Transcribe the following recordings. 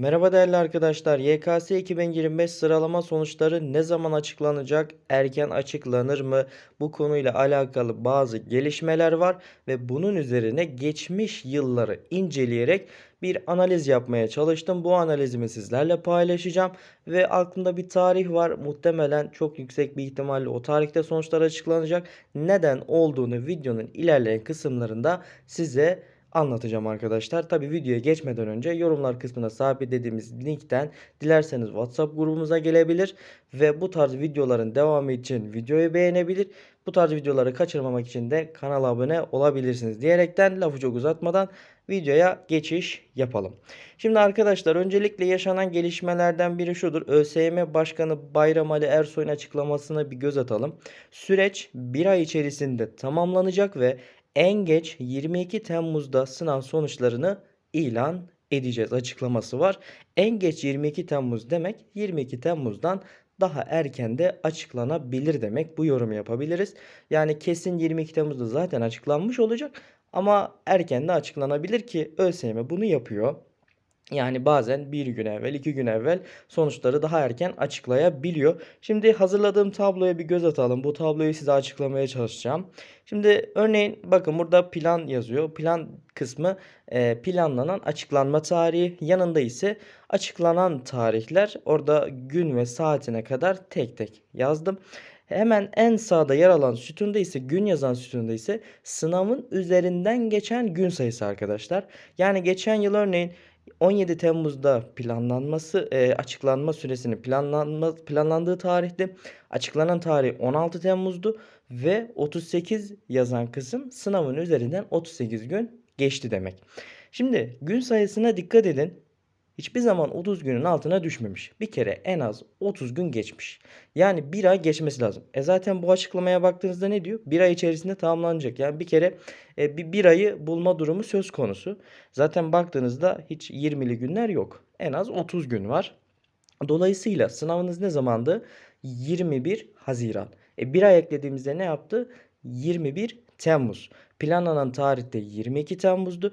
Merhaba değerli arkadaşlar. YKS 2025 sıralama sonuçları ne zaman açıklanacak? Erken açıklanır mı? Bu konuyla alakalı bazı gelişmeler var ve bunun üzerine geçmiş yılları inceleyerek bir analiz yapmaya çalıştım. Bu analizimi sizlerle paylaşacağım ve aklımda bir tarih var. Muhtemelen çok yüksek bir ihtimalle o tarihte sonuçlar açıklanacak. Neden olduğunu videonun ilerleyen kısımlarında size anlatacağım arkadaşlar. Tabi videoya geçmeden önce yorumlar kısmına sabitlediğimiz linkten dilerseniz WhatsApp grubumuza gelebilir ve bu tarz videoların devamı için videoyu beğenebilir. Bu tarz videoları kaçırmamak için de kanala abone olabilirsiniz diyerekten lafı çok uzatmadan videoya geçiş yapalım. Şimdi arkadaşlar öncelikle yaşanan gelişmelerden biri şudur. ÖSYM Başkanı Bayram Ali Ersoy'un açıklamasına bir göz atalım. Süreç bir ay içerisinde tamamlanacak ve en geç 22 Temmuz'da sınav sonuçlarını ilan edeceğiz açıklaması var. En geç 22 Temmuz demek 22 Temmuz'dan daha erken de açıklanabilir demek. Bu yorumu yapabiliriz. Yani kesin 22 Temmuz'da zaten açıklanmış olacak ama erken de açıklanabilir ki ÖSYM bunu yapıyor. Yani bazen bir gün evvel, iki gün evvel sonuçları daha erken açıklayabiliyor. Şimdi hazırladığım tabloya bir göz atalım. Bu tabloyu size açıklamaya çalışacağım. Şimdi örneğin bakın burada plan yazıyor. Plan kısmı e, planlanan açıklanma tarihi. Yanında ise açıklanan tarihler. Orada gün ve saatine kadar tek tek yazdım. Hemen en sağda yer alan sütunda ise gün yazan sütunda ise sınavın üzerinden geçen gün sayısı arkadaşlar. Yani geçen yıl örneğin 17 Temmuz'da planlanması e, açıklanma süresini planlanma planlandığı tarihte açıklanan tarih 16 Temmuz'du ve 38 yazan kısım sınavın üzerinden 38 gün geçti demek. Şimdi gün sayısına dikkat edin hiçbir zaman 30 günün altına düşmemiş. Bir kere en az 30 gün geçmiş. Yani bir ay geçmesi lazım. E zaten bu açıklamaya baktığınızda ne diyor? Bir ay içerisinde tamamlanacak. Yani bir kere e, bir, bir ayı bulma durumu söz konusu. Zaten baktığınızda hiç 20'li günler yok. En az 30 gün var. Dolayısıyla sınavınız ne zamandı? 21 Haziran. E bir ay eklediğimizde ne yaptı? 21 Temmuz. Planlanan tarihte 22 Temmuz'du.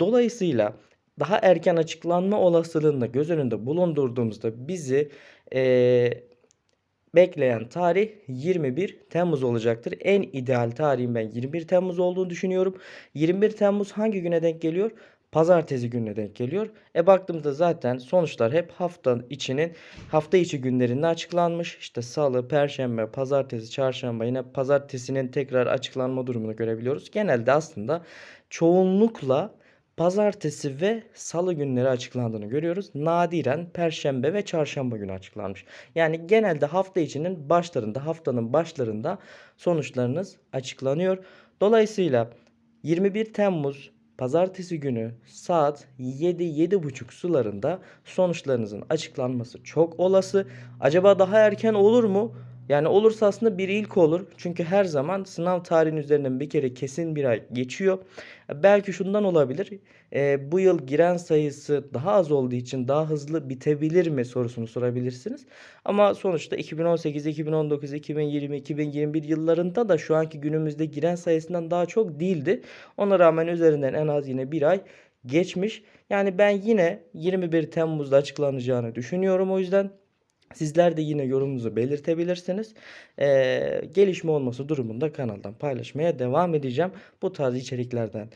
Dolayısıyla daha erken açıklanma olasılığını da göz önünde bulundurduğumuzda bizi e, bekleyen tarih 21 Temmuz olacaktır. En ideal tarihin ben 21 Temmuz olduğunu düşünüyorum. 21 Temmuz hangi güne denk geliyor? Pazartesi gününe denk geliyor. E baktığımızda zaten sonuçlar hep hafta içinin hafta içi günlerinde açıklanmış. İşte salı, perşembe, pazartesi, çarşamba yine pazartesinin tekrar açıklanma durumunu görebiliyoruz. Genelde aslında çoğunlukla pazartesi ve salı günleri açıklandığını görüyoruz. Nadiren perşembe ve çarşamba günü açıklanmış. Yani genelde hafta içinin başlarında, haftanın başlarında sonuçlarınız açıklanıyor. Dolayısıyla 21 Temmuz pazartesi günü saat 7-7.30 sularında sonuçlarınızın açıklanması çok olası. Acaba daha erken olur mu? Yani olursa aslında bir ilk olur. Çünkü her zaman sınav tarihinin üzerinden bir kere kesin bir ay geçiyor. Belki şundan olabilir. E, bu yıl giren sayısı daha az olduğu için daha hızlı bitebilir mi sorusunu sorabilirsiniz. Ama sonuçta 2018, 2019, 2020, 2021 yıllarında da şu anki günümüzde giren sayısından daha çok değildi. Ona rağmen üzerinden en az yine bir ay geçmiş. Yani ben yine 21 Temmuz'da açıklanacağını düşünüyorum o yüzden. Sizler de yine yorumunuzu belirtebilirsiniz. Ee, gelişme olması durumunda kanaldan paylaşmaya devam edeceğim. Bu tarz içeriklerden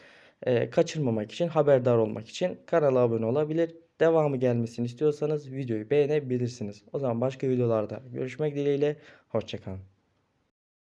e, kaçırmamak için, haberdar olmak için kanala abone olabilir. Devamı gelmesini istiyorsanız videoyu beğenebilirsiniz. O zaman başka videolarda görüşmek dileğiyle. Hoşçakalın.